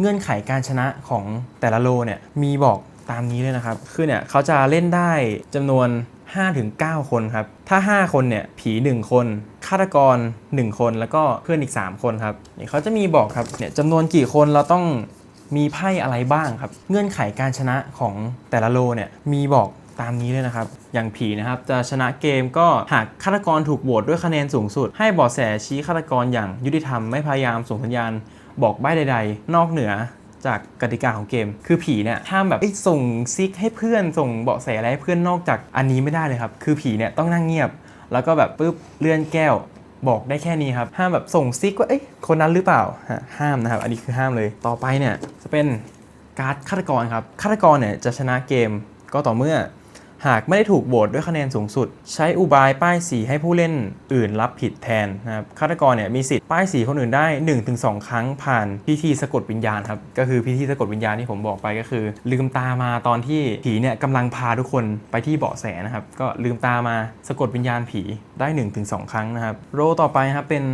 เงื่อนไขการชนะของแต่ละโลเนี่ยมีบอกตามนี้เลยนะครับ คือเนี่ยเขาจะเล่นได้จำนวน 5-9 คนครับ ถ้า 5 คนเนี่ยผี 1 คนฆาตกร 1 คนแล้วก็เพื่อนอีก 3 คนครับเนี่ยเขาจะมีบอกครับเนี่ยจำนวนกี่คนเราต้องมีไพ่อะไรบ้างครับ เงื่อนไขการชนะของแต่ละโลเนี่ยมีบอกตามนี้เลยนะครับ อย่างผีนะครับจะชนะเกมก็หากฆาตกรถูกโหวตด้วยคะแนนสูงสุด ให้บาะแสชี้ฆาตกรอย่างยุติธรรมไม่พยายามส่งสัญญาณ บอกใบ้ใด ๆ นอกเหนือจากกติกาของเกม คือผีเนี่ยห้ามแบบเอ้ยส่งซิกให้เพื่อนส่งเบาะแสอะไรให้เพื่อนนอกจากอันนี้ไม่ได้เลยครับ คือผีเนี่ยต้องนั่งเงียบ แล้วก็แบบปุ๊บเลื่อนแก้วบอกได้แค่นี้ครับ ห้ามแบบส่งซิกว่าเอ้ยคนนั้นหรือเปล่าฮะห้ามนะครับ อันนี้คือห้ามเลยต่อไปเนี่ยจะเป็นการ์ดฆาตกรครับฆาตกรเนี่ยจะชนะเกมก็ต่อเมื่อ หากไม่ได้ถูกโหวตด้วยคะแนนสูงสุด ใช้อุบายป้ายสีให้ผู้เล่นอื่นรับผิดแทนนะครับฆาตกรเนี่ยมีสิทธิ์ป้ายสีคนอื่นได้ 1-2 ครั้งผ่านพิธีสะกดวิญญาณครับก็คือพิธีสะกดวิญญาณที่ผมบอกไปก็คือ ลืมตามาตอนที่ผีเนี่ยกำลังพาทุกคนไปที่เบาะแสนะครับก็ลืมตามาสะกดวิญญาณผีได้ 1-2 ครั้งนะครับโรต่อไปครับเป็น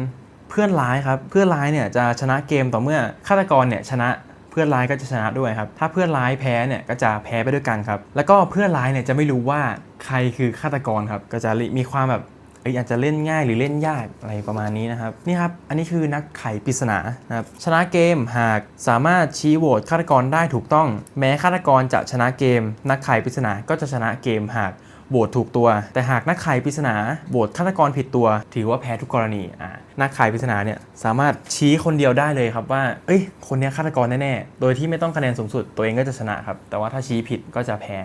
เพื่อนร้ายครับเพื่อนร้ายเนี่ยจะชนะเกมต่อเมื่อฆาตกรเนี่ยชนะ เพื่อนร้ายก็จะชนะด้วยครับ ถ้าเพื่อนร้ายแพ้เนี่ยก็จะแพ้ไปด้วยกันครับ แล้วก็เพื่อนร้ายเนี่ยจะไม่รู้ว่าใครคือฆาตกรครับ ก็จะมีความแบบเอยอาจจะเล่นง่ายหรือเล่นยากอะไรประมาณนี้นะครับ นี่ครับ อันนี้คือนักไขปริศนานะครับชนะเกมหากสามารถชี้โหวตฆาตกรได้ถูกต้อง แม้ฆาตกรจะชนะเกม นักไขปริศนาก็จะชนะเกมหาก โหวตถูกตัว แต่หากนักไขปริศนาโหวตฆาตกรผิดตัว ถือว่าแพ้ทุกกรณีอ่านักไขปริศนาเนี่ยสามารถชี้คนเดียวได้เลยครับว่า เอ้ย คนนี้ฆาตกรแน่ๆ โดยที่ไม่ต้องคะแนนสูงสุดตัวเองก็จะชนะครับ แต่ว่าถ้าชี้ผิดก็จะแพ้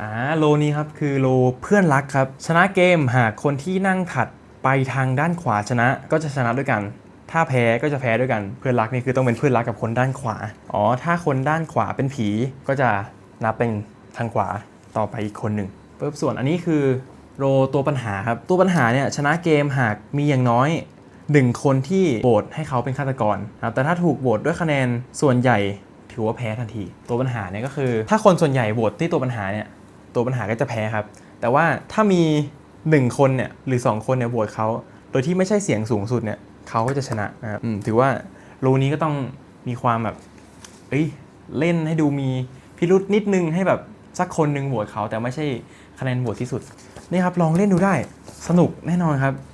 อ่าโลนี้ครับคือโลเพื่อนรักครับ ชนะเกมหากคนที่นั่งถัดไปทางด้านขวาชนะก็จะชนะด้วยกัน ถ้าแพ้ก็จะแพ้ด้วยกัน เพื่อนรักนี่คือต้องเป็นเพื่อนรักกับคนด้านขวา อ๋อ ถ้าคนด้านขวาเป็นผีก็จะนับเป็นทางขวาต่อไปอีกคนหนึ่ง ปุ๊บส่วนอันนี้คือโรตัวปัญหาครับ ตัวปัญหาเนี่ยชนะเกมหากมีอย่างน้อย 1 คนที่โหวตให้เขาเป็นฆาตกรนะครับแต่ถ้าถูกโหวตด้วยคะแนนส่วนใหญ่ถือว่าแพ้ทันที ตัวปัญหาเนี่ยก็คือ ถ้าคนส่วนใหญ่โหวตที่ตัวปัญหาเนี่ยตัวปัญหาก็จะแพ้ครับ แต่ว่าถ้ามี 1 คนเนี่ยหรือ 2 คนเนี่ยโหวตเขาโดยที่ไม่ใช่เสียงสูงสุดเนี่ยเขาก็จะชนะนะครับถือว่าโลนี้ก็ต้องมีความแบบเอ้ยเล่นให้ดูมีพิรุษนิดนึงให้แบบ สักคนหนึ่งโหวตเขาแต่ไม่ใช่คะแนนโหวตที่สุดนี่ครับลองเล่นดูได้สนุกแน่นอนครับ